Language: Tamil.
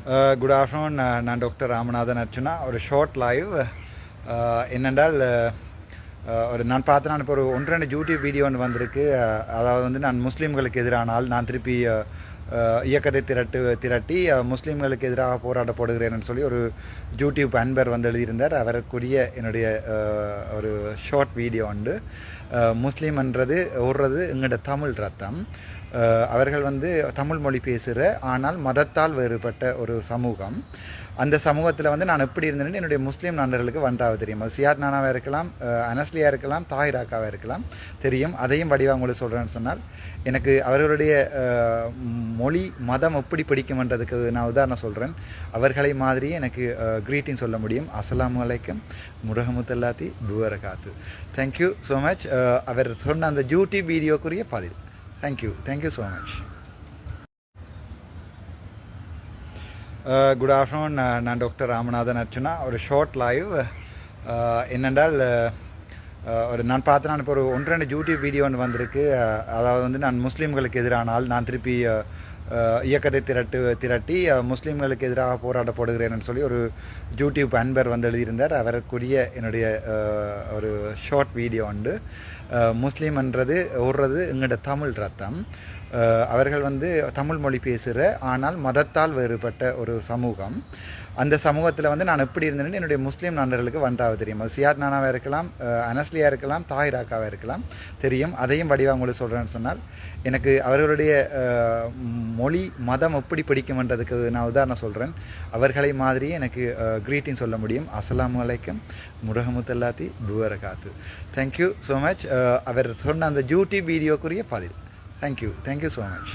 Uh, குட் ஆஃப்டர்நூன் uh, நான் டாக்டர் ராமநாதன் அர்ச்சனா ஒரு ஷார்ட் லைவ் uh, என்னென்றால் ஒரு நான் பார்த்து நான் இப்போ ஒரு ஒன்று ரெண்டு யூடியூப் வீடியோ ஒன்று வந்திருக்கு. அதாவது வந்து நான் முஸ்லீம்களுக்கு எதிரான நான் திருப்பி இயக்கத்தை திரட்டு திரட்டி முஸ்லீம்களுக்கு எதிராக போராட போடுகிறேன்னு சொல்லி ஒரு யூடியூப் அன்பர் வந்து எழுதியிருந்தார். அவருக்குரிய என்னுடைய ஒரு ஷார்ட் வீடியோ உண்டு. முஸ்லீம்ன்றது ஓடுறது எங்களோட தமிழ் ரத்தம். அவர்கள் வந்து தமிழ் மொழி பேசுகிற ஆனால் மதத்தால் வேறுபட்ட ஒரு சமூகம். அந்த சமூகத்தில் வந்து நான் எப்படி இருந்தேன்னு என்னுடைய முஸ்லீம் நண்பர்களுக்கு வண்டாவது தெரியும். சியாத் நானாவாக இருக்கலாம் அனஸ்லியாக இருக்கலாம் தாஹிராக்காவாக இருக்கலாம் தெரியும். அதையும் வடிவாக உங்களுக்கு சொல்கிறேன்னு சொன்னால் எனக்கு அவர்களுடைய மொழி மதம் எப்படி பிடிக்கும்ன்றதுக்கு நான் உதாரணம் சொல்கிறேன் அவர்களை மாதிரியே எனக்கு க்ரீட்டிங் சொல்ல முடியும். அஸ்ஸலாமு அலைக்கும். முரஹமத்துல்லாத்தி துவரகாத்து தேங்க்யூ ஸோ மச் அவர் சொன்ன அந்த யூடியூப் வீடியோக்குரிய பதில். Thank you thank you so much good afternoon நான் டாக்டர் ராமநாதன் அர்ச்சனா ஒரு ஷார்ட் லைவ் என்னென்றால் ஒரு நான் பார்த்து நான் இப்போ ஒரு ஒன்று ரெண்டு யூடியூப் வீடியோ ஒன்று வந்திருக்கு. அதாவது வந்து நான் முஸ்லீம்களுக்கு எதிரான நான் திருப்பி இயக்கத்தை திரட்டு திரட்டி முஸ்லீம்களுக்கு எதிராக போராட போடுகிறேன்னு சொல்லி ஒரு யூடியூப் அன்பர் வந்து எழுதியிருந்தார். அவருக்குரிய என்னுடைய ஒரு ஷார்ட் வீடியோ உண்டு. முஸ்லீம்ன்றது ஓடுறது எங்களோட தமிழ் ரத்தம். அவர்கள் வந்து தமிழ் மொழி பேசுகிற ஆனால் மதத்தால் வேறுபட்ட ஒரு சமூகம். அந்த சமூகத்தில் வந்து நான் எப்படி இருந்தேன்னு என்னுடைய முஸ்லீம் நண்பர்களுக்கு வண்டாக தெரியும். அது சியாத் நானாவாக இருக்கலாம் அனஸ்லியாக இருக்கலாம் தாயிராக்காவாக இருக்கலாம் தெரியும். அதையும் வடிவாக உங்களுக்கு சொல்கிறேன்னு சொன்னால் எனக்கு அவர்களுடைய மொழி மதம் எப்படி பிடிக்கும்ன்றதுக்கு நான் உதாரணம் சொல்கிறேன் அவர்களை மாதிரியே எனக்கு க்ரீட்டிங் சொல்ல முடியும். அஸ்ஸலாமு அலைக்கும். முரஹமத்துல்லாத்தி துவரகாத்து தேங்க்யூ ஸோ மச் அவர் சொன்ன அந்த யூடியூப் வீடியோக்குரிய பதில். Thank you thank you so much